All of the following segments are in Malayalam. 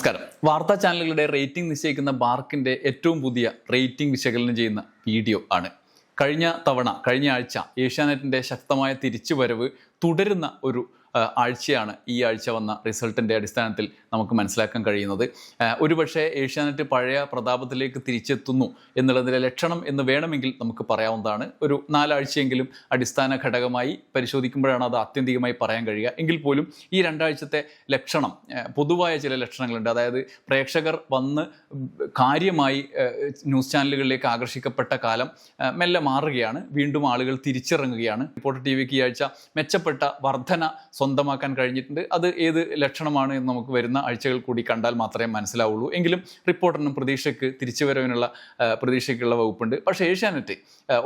നമസ്കാരം. വാർത്താ ചാനലുകളുടെ റേറ്റിംഗ് നിശ്ചയിക്കുന്ന ബാർക്കിന്റെ ഏറ്റവും പുതിയ റേറ്റിംഗ് വിശകലനം ചെയ്യുന്ന വീഡിയോ ആണ്. കഴിഞ്ഞ തവണ കഴിഞ്ഞ ആഴ്ച ഏഷ്യാനെറ്റിന്റെ ശക്തമായ തിരിച്ചുവരവ് തുടരുന്ന ഒരു ആഴ്ചയാണ് ഈ ആഴ്ച വന്ന റിസൾട്ടിന്റെ അടിസ്ഥാനത്തിൽ നമുക്ക് മനസ്സിലാക്കാൻ കഴിയുന്നത്. ഒരുപക്ഷേ ഏഷ്യാനെറ്റ് പഴയ പ്രതാപത്തിലേക്ക് തിരിച്ചെത്തുന്നു എന്നുള്ളതിലെ ലക്ഷണം എന്ന് വേണമെങ്കിൽ നമുക്ക് പറയാവുന്നതാണ്. ഒരു നാലാഴ്ചയെങ്കിലും അടിസ്ഥാന ഘടകമായി പരിശോധിക്കുമ്പോഴാണ് അത് ആത്യന്തികമായി പറയാൻ കഴിയുക. എങ്കിൽ പോലും ഈ രണ്ടാഴ്ചത്തെ ലക്ഷണം പൊതുവായ ചില ലക്ഷണങ്ങളുണ്ട്. അതായത് പ്രേക്ഷകർ വന്ന് കാര്യമായി ന്യൂസ് ചാനലുകളിലേക്ക് ആകർഷിക്കപ്പെട്ട കാലം മെല്ലെ മാറുകയാണ്. വീണ്ടും ആളുകൾ തിരിച്ചിറങ്ങുകയാണ്. റിപ്പോർട്ടർ ടി വിക്ക് ഈ ആഴ്ച മെച്ചപ്പെട്ട വർധന സ്വന്തമാക്കാൻ കഴിഞ്ഞിട്ടുണ്ട്. അത് ഏത് ലക്ഷണമാണ് എന്ന് നമുക്ക് വരുന്ന ആഴ്ചകൾ കൂടി കണ്ടാൽ മാത്രമേ മനസ്സിലാവുള്ളൂ. എങ്കിലും റിപ്പോർട്ടറിനും പ്രതീക്ഷയ്ക്ക് തിരിച്ചുവരവിനുള്ള പ്രതീക്ഷയ്ക്കുള്ള വകുപ്പുണ്ട്. പക്ഷേ ഏഷ്യാനെറ്റ്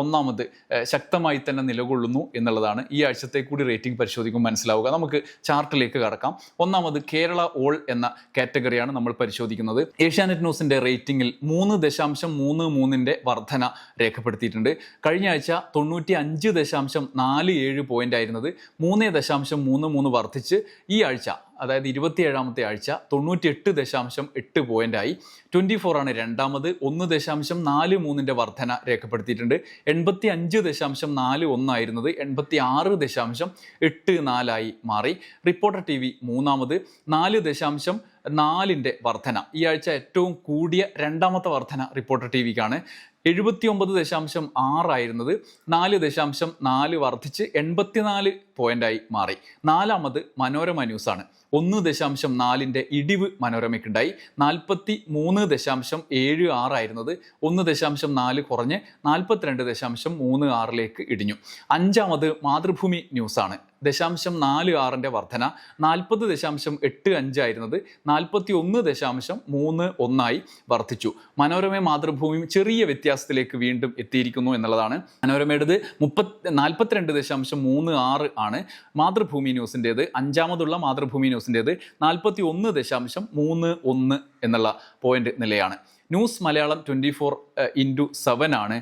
ഒന്നാമത് ശക്തമായി തന്നെ നിലകൊള്ളുന്നു എന്നുള്ളതാണ് ഈ ആഴ്ചത്തെ കൂടി റേറ്റിംഗ് പരിശോധിക്കുമ്പോൾ മനസ്സിലാവുക. നമുക്ക് ചാർട്ടിലേക്ക് കടക്കാം. ഒന്നാമത് കേരള ഓൾ എന്ന കാറ്റഗറിയാണ് നമ്മൾ പരിശോധിക്കുന്നത്. ഏഷ്യാനെറ്റ് ന്യൂസിന്റെ റേറ്റിംഗിൽ മൂന്ന് ദശാംശം മൂന്ന് മൂന്നിന്റെ വർധന രേഖപ്പെടുത്തിയിട്ടുണ്ട്. കഴിഞ്ഞ ആഴ്ച തൊണ്ണൂറ്റി അഞ്ച് ദശാംശം നാല് ഏഴ് പോയിന്റ് ആയിരുന്നത്. മൂന്ന് ദശാംശം മൂന്ന് മൂന്ന് മൂന്ന് വർദ്ധിച്ച് ഈ ആഴ്ച അതായത് ഇരുപത്തിയേഴാമത്തെ ആഴ്ച തൊണ്ണൂറ്റിയെട്ട് ദശാംശം എട്ട് പോയിന്റായി ട്വന്റി ഫോർ ആണ് രണ്ടാമത്. ഒന്ന് ദശാംശം നാല് മൂന്നിന്റെ വർധന രേഖപ്പെടുത്തിയിട്ടുണ്ട്. എൺപത്തി അഞ്ച് ദശാംശം നാല് ഒന്നായിരുന്നത് എൺപത്തി ആറ് ദശാംശം എട്ട് നാലായി മാറി. റിപ്പോർട്ടർ ടി വി മൂന്നാമത്. നാല് ദശാംശം നാലിന്റെ വർധന. ഈ ആഴ്ച ഏറ്റവും കൂടിയ രണ്ടാമത്തെ വർധന റിപ്പോർട്ടർ ടി വിക്കാണ് എഴുപത്തി ഒമ്പത് ദശാംശം ആറായിരുന്നത് നാല് ദശാംശം നാല് വർദ്ധിച്ച് എൺപത്തിനാല് പോയിന്റായി മാറി. നാലാമത് മനോരമ ന്യൂസാണ്. ഒന്ന് ദശാംശം നാലിന്റെ ഇടിവ് മനോരമയ്ക്കുണ്ടായി. നാൽപ്പത്തി മൂന്ന് ദശാംശം ഏഴ് ആറായിരുന്നത് ഒന്ന് ദശാംശം നാല് കുറഞ്ഞ് നാൽപ്പത്തിരണ്ട് ദശാംശം മൂന്ന് ആറിലേക്ക് ഇടിഞ്ഞു. അഞ്ചാമത് മാതൃഭൂമി ന്യൂസാണ്. ദശാംശം നാല് ആറിന്റെ വർധന. നാൽപ്പത് ദശാംശം എട്ട് അഞ്ചായിരുന്നത് നാൽപ്പത്തി ഒന്ന് ദശാംശം മൂന്ന് ഒന്നായി വർദ്ധിച്ചു മനോരമ മാതൃഭൂമിയും ചെറിയ വ്യത്യാസത്തിലേക്ക് വീണ്ടും എത്തിയിരിക്കുന്നു എന്നുള്ളതാണ്. മനോരമയുടേത് മുപ്പത്തി നാൽപ്പത്തിരണ്ട് ദശാംശം മൂന്ന് ആറ് ആണ് മാതൃഭൂമി ന്യൂസിന്റേത്. അഞ്ചാമതുള്ള മാതൃഭൂമി ന്യൂസിന്റേത് നാൽപ്പത്തി ഒന്ന് ദശാംശം മൂന്ന് ഒന്ന് എന്നുള്ള point നിലയാണ്. News Malayalam twenty four into seven ആണ്.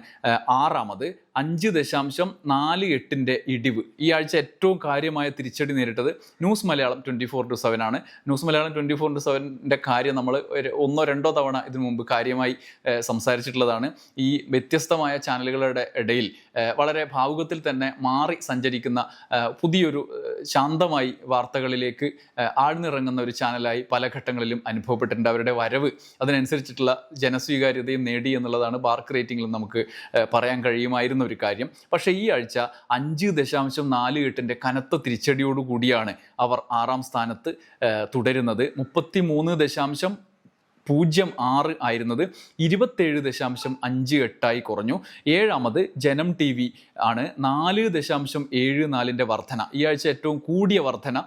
ആറാമത് അഞ്ച് ദശാംശം നാല് എട്ടിന്റെ ഇടിവ്. ഈ ആഴ്ച ഏറ്റവും കാര്യമായ തിരിച്ചടി നേരിട്ടത് news Malayalam twenty four to seven ആണ്. News Malayalam twenty four to സെവന്റെ കാര്യം നമ്മൾ ഒന്നോ രണ്ടോ തവണ ഇതിനു മുമ്പ് കാര്യമായി സംസാരിച്ചിട്ടുള്ളതാണ്. ഈ വ്യത്യസ്തമായ ചാനലുകളുടെ ഇടയിൽ വളരെ ഭാവുകത്തിൽ തന്നെ മാറി സഞ്ചരിക്കുന്ന പുതിയൊരു ശാന്തമായി വാർത്തകളിലേക്ക് ആഴ്ന്നിറങ്ങുന്ന ഒരു ചാനലായി പല ഘട്ടങ്ങളിലും അനുഭവപ്പെട്ടിട്ടുണ്ട്. അവരുടെ വരവ് അതിനനുസരിച്ചിട്ടുള്ള ജനസ്വീകാര്യതയും നേടി എന്നുള്ളതാണ് ബാർക്ക് റേറ്റിംഗിലും നമുക്ക് പറയാൻ കഴിയുമായിരുന്ന ഒരു കാര്യം. പക്ഷേ ഈ ആഴ്ച അഞ്ച് ദശാംശം നാല് എട്ടിന്റെ കനത്ത തിരിച്ചടിയോടുകൂടിയാണ് അവർ ആറാം സ്ഥാനത്ത് തുടരുന്നത്. മുപ്പത്തി മൂന്ന് ദശാംശം പൂജ്യം ആറ് ആയിരുന്നത് ഇരുപത്തേഴ് ദശാംശം അഞ്ച് എട്ടായി കുറഞ്ഞു. ഏഴാമത് ജനം ടി വി ആണ് നാല് ദശാംശം ഏഴ് നാലിന്റെ വർധന. ഈ ആഴ്ച ഏറ്റവും കൂടിയ വർധന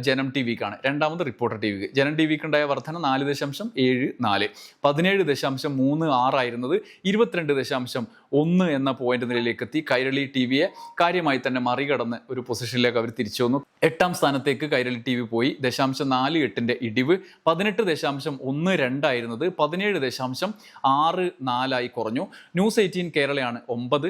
ജനം ടി വിക്കാണ് രണ്ടാമത് റിപ്പോർട്ടർ ടി വിക്ക് ജനം ടി വിക്ക് ഉണ്ടായ വർധന നാല് ദശാംശം ഏഴ് നാല്. പതിനേഴ് ദശാംശം മൂന്ന് ആറായിരുന്നത് ഇരുപത്തിരണ്ട് ദശാംശം ഒന്ന് എന്ന പോയിന്റ് നിലയിലേക്ക് എത്തി. കൈരളി ടി വിയെ കാര്യമായി തന്നെ മറികടന്ന് ഒരു പൊസിഷനിലേക്ക് അവർ തിരിച്ചു വന്നു. എട്ടാം സ്ഥാനത്തേക്ക് കൈരളി ടി വി പോയി. ദശാംശം നാല് എട്ടിന്റെ ഇടിവ് പതിനെട്ട് ദശാംശം ഒന്ന് രണ്ടായിരുന്നത് പതിനേഴ് ദശാംശം ആറ് നാലായി കുറഞ്ഞു. ന്യൂസ് എയ്റ്റീൻ കേരളയാണ് ഒമ്പത്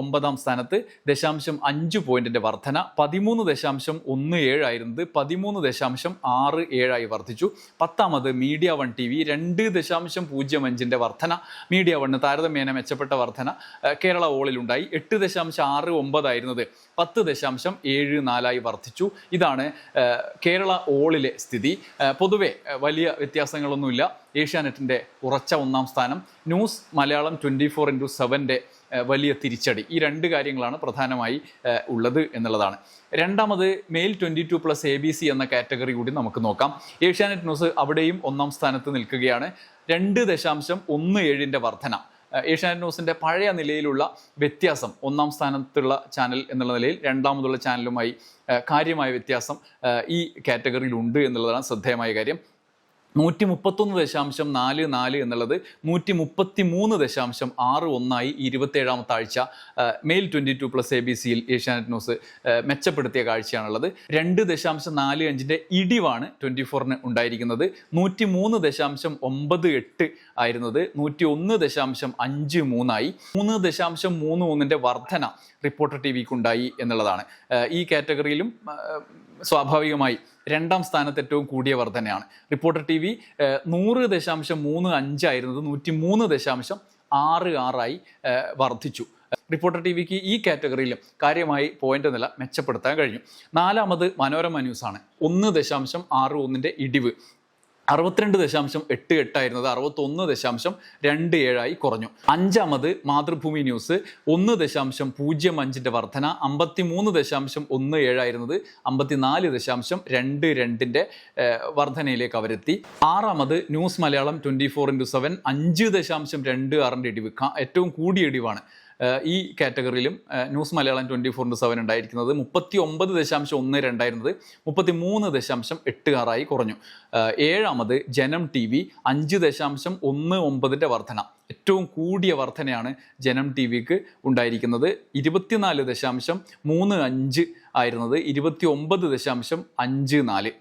ഒമ്പതാം സ്ഥാനത്ത്. ദശാംശം അഞ്ച് പോയിന്റിന്റെ വർധന. പതിമൂന്ന് ദശാംശം ഒന്ന് ഏഴായിരുന്നത് പതിമൂന്ന് ദശാംശം ആറ് ഏഴായി വർദ്ധിച്ചു പത്താമത് മീഡിയ വൺ ടി വി രണ്ട് ദശാംശം പൂജ്യം അഞ്ചിന്റെ വർധന. മീഡിയ വണ്ണ് താരതമ്യേന മെച്ചപ്പെട്ട വർധന കേരള ഓളിലുണ്ടായി എട്ട് ദശാംശം ആറ് ഒമ്പതായിരുന്നത് പത്ത് ദശാംശം ഏഴ് നാലായി വർദ്ധിച്ചു ഇതാണ് കേരള ഓളിലെ സ്ഥിതി. പൊതുവെ വലിയ വ്യത്യാസങ്ങളൊന്നുമില്ല. ഏഷ്യാനെറ്റിന്റെ ഉറച്ച ഒന്നാം സ്ഥാനം. News Malayalam twenty four into സെവന്റെ വലിയ തിരിച്ചടി. ഈ രണ്ട് കാര്യങ്ങളാണ് പ്രധാനമായി ഉള്ളത് എന്നുള്ളതാണ്. രണ്ടാമത് male twenty two plus A B C എന്ന കാറ്റഗറി കൂടി നമുക്ക് നോക്കാം. ഏഷ്യാനെറ്റ് ന്യൂസ് അവിടെയും ഒന്നാം സ്ഥാനത്ത് നിൽക്കുകയാണ്. രണ്ട് ദശാംശം ഒന്ന് ഏഴിന്റെ വർധന. ഏഷ്യാനെറ്റ് ന്യൂസിന്റെ പഴയ നിലയിലുള്ള വ്യത്യാസം ഒന്നാം സ്ഥാനത്തുള്ള ചാനൽ എന്നുള്ള നിലയിൽ രണ്ടാമതുള്ള ചാനലുമായി കാര്യമായ വ്യത്യാസം ഈ കാറ്റഗറിയിലുണ്ട് എന്നുള്ളതാണ് ശ്രദ്ധേയമായ കാര്യം. നൂറ്റി മുപ്പത്തൊന്ന് ദശാംശം നാല് നാല് എന്നുള്ളത് നൂറ്റി മുപ്പത്തി മൂന്ന് ദശാംശം ആറ് ഒന്നായി ഇരുപത്തേഴാമത്തെ ആഴ്ച male twenty two plus A B സിയിൽ ഏഷ്യാനെറ്റ് ന്യൂസ് മെച്ചപ്പെടുത്തിയ കാഴ്ചയാണുള്ളത്. രണ്ട് ദശാംശം നാല് അഞ്ചിന്റെ ഇടിവാണ് ട്വന്റി ഫോറിന് ഉണ്ടായിരിക്കുന്നത്. നൂറ്റി മൂന്ന് ദശാംശം ഒമ്പത് എട്ട് ആയിരുന്നത് നൂറ്റി ഒന്ന് ദശാംശം അഞ്ച് മൂന്നായി. മൂന്ന് ദശാംശം മൂന്ന് മൂന്നിന്റെ വർധന റിപ്പോർട്ടർ ടി വിക്ക് ഉണ്ടായി എന്നുള്ളതാണ്. ഈ കാറ്റഗറിയിലും സ്വാഭാവികമായി രണ്ടാം സ്ഥാനത്ത് ഏറ്റവും കൂടിയ വർധനയാണ്. റിപ്പോർട്ടർ ടി വി നൂറ് ദശാംശം മൂന്ന് അഞ്ചായിരുന്നത് നൂറ്റി മൂന്ന് ദശാംശം ആറ് ആറായി വർദ്ധിച്ചു റിപ്പോർട്ടർ ടി വിക്ക് ഈ കാറ്റഗറിയിലും കാര്യമായി പോയിന്റ് നില മെച്ചപ്പെടുത്താൻ കഴിഞ്ഞു. നാലാമത് മനോരമ ന്യൂസാണ്. ഒന്ന് ദശാംശം ആറ് ഒന്നിന്റെ ഇടിവ്. അറുപത്തിരണ്ട് ദശാംശം എട്ട് എട്ടായിരുന്നത് അറുപത്തൊന്ന് ദശാംശം രണ്ട് ഏഴായി കുറഞ്ഞു. അഞ്ചാമത് മാതൃഭൂമി ന്യൂസ് ഒന്ന് ദശാംശം പൂജ്യം അഞ്ചിന്റെ വർധന അമ്പത്തി മൂന്ന് ദശാംശം ഒന്ന് ഏഴായിരുന്നത് അമ്പത്തിനാല് ദശാംശം രണ്ട് രണ്ടിന്റെ വർധനയിലേക്ക് അവരെത്തി. ആറാമത് news Malayalam twenty four into seven അഞ്ച് ദശാംശം രണ്ട് ആറിന്റെ ഇടിവ് ഏറ്റവും കൂടിയ ഇടിവാണ്. ഈ കാറ്റഗറിയിലും news Malayalam twenty four into seven ഉണ്ടായിരിക്കുന്നത് മുപ്പത്തി ഒമ്പത് ദശാംശം ഒന്ന് രണ്ടായിരുന്നത് മുപ്പത്തി മൂന്ന് ദശാംശം എട്ട് ആറായി കുറഞ്ഞു. ഏഴാമത് ജനം ടി വി അഞ്ച് ദശാംശം ഒന്ന് ഒമ്പതിന്റെ വർധന. ഏറ്റവും കൂടിയ വർധനയാണ് ജനം ടി വിക്ക് ഉണ്ടായിരിക്കുന്നത്. ഇരുപത്തിനാല് ദശാംശം മൂന്ന് അഞ്ച് ആയിരുന്നത് ഇരുപത്തി ഒമ്പത് ദശാംശം അഞ്ച് നാല്.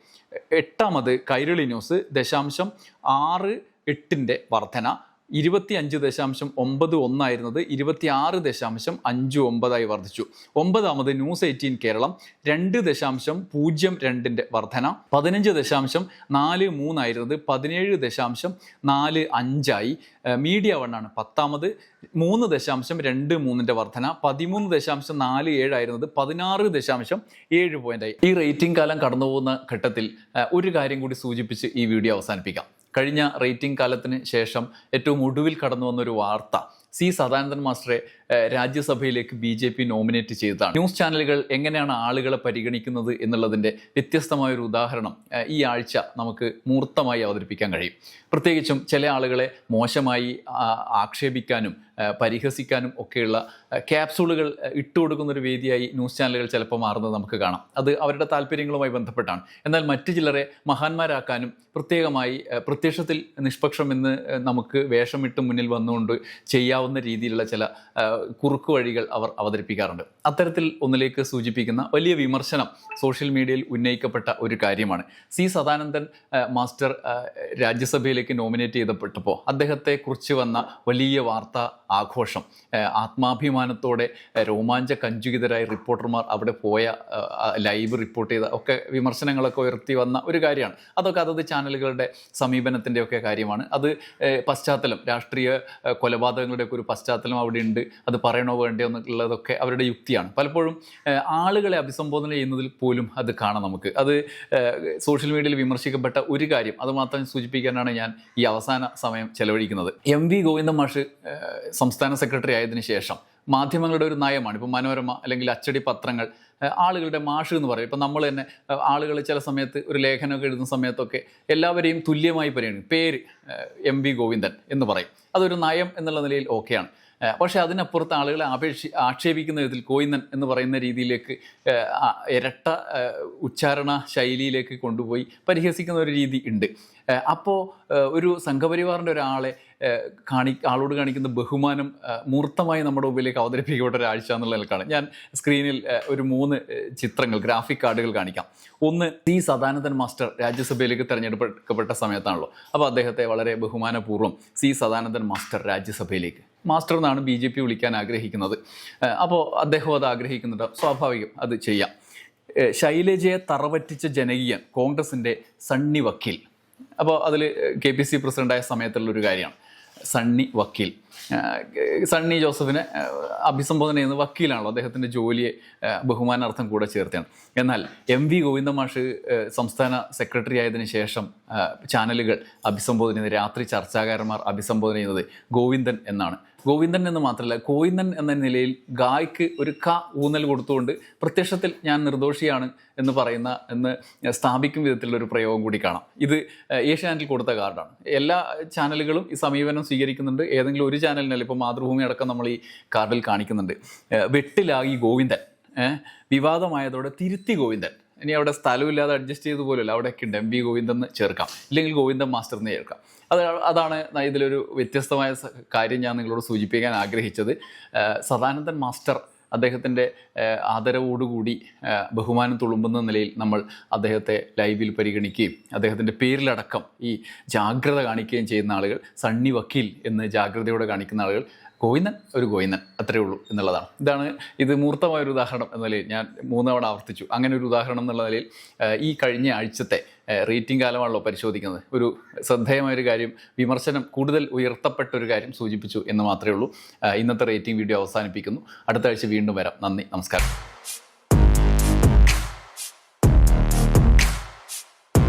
എട്ടാമത് കൈരളി ന്യൂസ് ദശാംശം ആറ് എട്ടിന്റെ വർധന. ഇരുപത്തി അഞ്ച് ദശാംശം ഒമ്പത് ഒന്നായിരുന്നത് ഇരുപത്തി ആറ് ദശാംശം അഞ്ച് ഒമ്പതായി വർദ്ധിച്ചു. ഒമ്പതാമത് ന്യൂസ് എയ്റ്റീൻ കേരളം രണ്ട് ദശാംശം പൂജ്യം രണ്ടിന്റെ വർധന. പതിനഞ്ച് ദശാംശം നാല് മൂന്നായിരുന്നത് പതിനേഴ് ദശാംശം നാല് അഞ്ചായി. മീഡിയ വണ്ണാണ് പത്താമത്. മൂന്ന് ദശാംശം രണ്ട് മൂന്നിന്റെ വർധന. പതിമൂന്ന് ദശാംശം നാല് ഏഴായിരുന്നത് പതിനാറ് ദശാംശം ഏഴ് പോയിന്റായി. ഈ റേറ്റിംഗ് കാലം കടന്നു പോകുന്ന ഘട്ടത്തിൽ ഒരു കാര്യം കൂടി സൂചിപ്പിച്ച് ഈ വീഡിയോ അവസാനിപ്പിക്കാം. കഴിഞ്ഞ റേറ്റിംഗ് കാലത്തിന് ശേഷം ഏറ്റവും ഒടുവിൽ കടന്നു വന്നൊരു വാർത്ത. സി. സദാനന്ദൻ മാസ്റ്ററെ രാജ്യസഭയിലേക്ക് ബി ജെ പി നോമിനേറ്റ് ചെയ്തതാണ്. ന്യൂസ് ചാനലുകൾ എങ്ങനെയാണ് ആളുകളെ പരിഗണിക്കുന്നത് എന്നുള്ളതിന്റെ വ്യത്യസ്തമായൊരു ഉദാഹരണം ഈ ആഴ്ച നമുക്ക് മൂർത്തമായി അവതരിപ്പിക്കാൻ കഴിയും. പ്രത്യേകിച്ചും ചില ആളുകളെ മോശമായി ആക്ഷേപിക്കാനും പരിഹസിക്കാനും ഒക്കെയുള്ള ക്യാപ്സൂളുകൾ ഇട്ടുകൊടുക്കുന്നൊരു വേദിയായി ന്യൂസ് ചാനലുകൾ ചിലപ്പോൾ മാറുന്നത് നമുക്ക് കാണാം. അത് അവരുടെ താല്പര്യങ്ങളുമായി ബന്ധപ്പെട്ടാണ്. എന്നാൽ മറ്റു ചിലരെ മഹാന്മാരാക്കാനും പ്രത്യേകമായി പ്രത്യക്ഷത്തിൽ നിഷ്പക്ഷം എന്ന് ഏഹ്, നമുക്ക് വേഷമിട്ട് മുന്നിൽ വന്നുകൊണ്ട് ചെയ്യാവുന്ന രീതിയിലുള്ള ചില കുറുക്കു വഴികൾ അവർ അവതരിപ്പിക്കാറുണ്ട്. അത്തരത്തിൽ ഒന്നിലേക്ക് സൂചിപ്പിക്കുന്ന വലിയ വിമർശനം സോഷ്യൽ മീഡിയയിൽ ഉന്നയിക്കപ്പെട്ട ഒരു കാര്യമാണ്. സി സദാനന്ദൻ മാസ്റ്റർ രാജ്യസഭയിലേക്ക് നോമിനേറ്റ് ചെയ്തപ്പെട്ടപ്പോൾ അദ്ദേഹത്തെ കുറിച്ച് വന്ന വലിയ വാർത്ത ആഘോഷം ആത്മാഭിമാനത്തോടെ രോമാഞ്ച കഞ്ചുകിതരായ റിപ്പോർട്ടർമാർ അവിടെ പോയ ലൈവ് റിപ്പോർട്ട് ചെയ്ത ഒക്കെ വിമർശനങ്ങളൊക്കെ ഉയർത്തി വന്ന ഒരു കാര്യമാണ്. അതൊക്കെ അതത് ചാനലുകളുടെ സമീപനത്തിന്റെയൊക്കെ കാര്യമാണ്. അത് പശ്ചാത്തലം രാഷ്ട്രീയ കൊലപാതകങ്ങളുടെയൊക്കെ ഒരു പശ്ചാത്തലം അവിടെ ഉണ്ട് അത് പറയണോ വേണ്ടയോ എന്നുള്ളതൊക്കെ അവരുടെ യുക്തിയാണ്. പലപ്പോഴും ആളുകളെ അഭിസംബോധന ചെയ്യുന്നതിൽ പോലും അത് കാണാം നമുക്ക്. അത് സോഷ്യൽ മീഡിയയിൽ വിമർശിക്കപ്പെട്ട ഒരു കാര്യം അത് മാത്രം സൂചിപ്പിക്കാനാണ് ഞാൻ ഈ അവസാന സമയം ചെലവഴിക്കുന്നത്. എം വി ഗോവിന്ദ മാഷ് സംസ്ഥാന സെക്രട്ടറി ആയതിനു ശേഷം മാധ്യമങ്ങളുടെ ഒരു നയമാണ്. ഇപ്പോൾ മനോരമ അല്ലെങ്കിൽ അച്ചടി പത്രങ്ങൾ ആളുകളുടെ മാഷ് എന്ന് പറയും. ഇപ്പം നമ്മൾ തന്നെ ആളുകൾ ചില സമയത്ത് ഒരു ലേഖനമൊക്കെ എഴുതുന്ന സമയത്തൊക്കെ എല്ലാവരെയും തുല്യമായി പരിഗണിക്കും പേര് എം വി ഗോവിന്ദൻ എന്ന് പറയും. അതൊരു നയം എന്നുള്ള നിലയിൽ ഓക്കെയാണ്. പക്ഷേ അതിനപ്പുറത്ത് ആളുകളെ അപേക്ഷി ആക്ഷേപിക്കുന്ന വിധത്തിൽ കോയിന്നൻ എന്ന് പറയുന്ന രീതിയിലേക്ക് ഇരട്ട ഉച്ചാരണ ശൈലിയിലേക്ക് കൊണ്ടുപോയി പരിഹസിക്കുന്ന ഒരു രീതി ഉണ്ട്. അപ്പോൾ ഒരു സംഘപരിവാറിന്റെ ഒരാളെ കാണി ആളോട് കാണിക്കുന്ന ബഹുമാനം മൂർത്തമായി നമ്മുടെ മുമ്പിലേക്ക് അവതരിപ്പിക്കപ്പെട്ട ഒരാഴ്ച എന്നുള്ള നിലക്കാണ്. ഞാൻ സ്ക്രീനിൽ ഒരു മൂന്ന് ചിത്രങ്ങൾ ഗ്രാഫിക് കാർഡുകൾ കാണിക്കാം. ഒന്ന് സി സദാനന്ദൻ മാസ്റ്റർ രാജ്യസഭയിലേക്ക് തിരഞ്ഞെടുക്കപ്പെട്ട സമയത്താണല്ലോ. അപ്പോൾ അദ്ദേഹത്തെ വളരെ ബഹുമാനപൂർവം സി സദാനന്ദൻ മാസ്റ്റർ രാജ്യസഭയിലേക്ക് മാസ്റ്റർ എന്നാണ് ബി ജെ പി വിളിക്കാൻ ആഗ്രഹിക്കുന്നത്. അപ്പോൾ അദ്ദേഹം അത് ആഗ്രഹിക്കുന്നുണ്ട്. സ്വാഭാവികം അത് ചെയ്യാം. ശൈലജയെ തറവറ്റിച്ച ജനകീയൻ കോൺഗ്രസിന്റെ സണ്ണി വക്കീൽ. അപ്പോൾ അതിൽ കെ പി സി പ്രസിഡന്റായ സമയത്തുള്ളൊരു കാര്യമാണ്. സണ്ണി വക്കീൽ. സണ്ണി ജോസഫിനെ അഭിസംബോധന ചെയ്യുന്ന വക്കീലാണല്ലോ. അദ്ദേഹത്തിന്റെ ജോലിയെ ബഹുമാനാർത്ഥം കൂടെ ചേർത്താണ് എന്നാൽ എം വി ഗോവിന്ദ മാഷ് സംസ്ഥാന സെക്രട്ടറി ആയതിനു ശേഷം ചാനലുകൾ അഭിസംബോധന ചെയ്യുന്നത് രാത്രി ചർച്ചാകാരന്മാർ അഭിസംബോധന ചെയ്യുന്നത് ഗോവിന്ദൻ എന്നാണ്. ഗോവിന്ദൻ എന്ന് മാത്രമല്ല ഗോവിന്ദൻ എന്ന നിലയിൽ ഗായ്ക്ക് ഒരു ക ഊന്നൽ കൊടുത്തുകൊണ്ട് പ്രത്യക്ഷത്തിൽ ഞാൻ നിർദോഷിയാണ് എന്ന് പറയുന്ന എന്ന് സ്ഥാപിക്കും വിധത്തിലുള്ള ഒരു പ്രയോഗം കൂടി കാണാം. ഇത് ഏഷ്യാനെറ്റിൽ കൊടുത്ത കാർഡാണ്. എല്ലാ ചാനലുകളും ഈ സമീപനം സ്വീകരിക്കുന്നുണ്ട്. ഏതെങ്കിലും ഒരു ചാനലിനല്ല ഇപ്പോൾ മാതൃഭൂമി അടക്കം നമ്മൾ ഈ കാർഡിൽ കാണിക്കുന്നുണ്ട്. വെട്ടിലാ വെട്ടിലാകി ഗോവിന്ദൻ. വിവാദമായതോടെ തിരുത്തി ഗോവിന്ദൻ. ഇനി അവിടെ സ്ഥലമില്ലാതെ അഡ്ജസ്റ്റ് ചെയ്ത് പോലുമല്ല. അവിടെയൊക്കെ ഉണ്ട്. എം വി ഗോവിന്ദൻ എന്ന് ചേർക്കാം. ഇല്ലെങ്കിൽ ഗോവിന്ദൻ മാസ്റ്റർ എന്ന് ചേർക്കാം. അത് അതാണ് ഇതിലൊരു വ്യത്യസ്തമായ കാര്യം ഞാൻ നിങ്ങളോട് സൂചിപ്പിക്കാൻ ആഗ്രഹിച്ചത്. സദാനന്ദൻ മാസ്റ്റർ അദ്ദേഹത്തിന്റെ ആദരവോടുകൂടി ബഹുമാനം തുളുമ്പുന്ന നിലയിൽ നമ്മൾ അദ്ദേഹത്തെ ലൈവിൽ പരിഗണിക്കുകയും അദ്ദേഹത്തിന്റെ പേരിലടക്കം ഈ ജാഗ്രത കാണിക്കുകയും ചെയ്യുന്ന ആളുകൾ സണ്ണി വക്കീൽ എന്ന് ജാഗ്രതയോടെ കാണിക്കുന്ന ആളുകൾ ഗോവിന്ദൻ ഒരു ഗോവിന്ദൻ. അത്രയേ ഉള്ളൂ എന്നുള്ളതാണ്. ഇതാണ് ഇത് മൂർത്തമായ ഒരു ഉദാഹരണം എന്ന നിലയിൽ ഞാൻ മൂന്നവണ ആവർത്തിച്ചു. അങ്ങനെ ഒരു ഉദാഹരണം എന്നുള്ള നിലയിൽ ഈ കഴിഞ്ഞ ആഴ്ചത്തെ റേറ്റിംഗ് കാലമാണല്ലോ പരിശോധിക്കുന്നത്. ഒരു ശ്രദ്ധേയമായൊരു കാര്യം വിമർശനം കൂടുതൽ ഉയർത്തപ്പെട്ട ഒരു കാര്യം സൂചിപ്പിച്ചു എന്ന് മാത്രമേ ഉള്ളൂ. ഇന്നത്തെ റേറ്റിംഗ് വീഡിയോ അവസാനിപ്പിക്കുന്നു. അടുത്ത ആഴ്ച വീണ്ടും വരാം. നന്ദി നമസ്കാരം.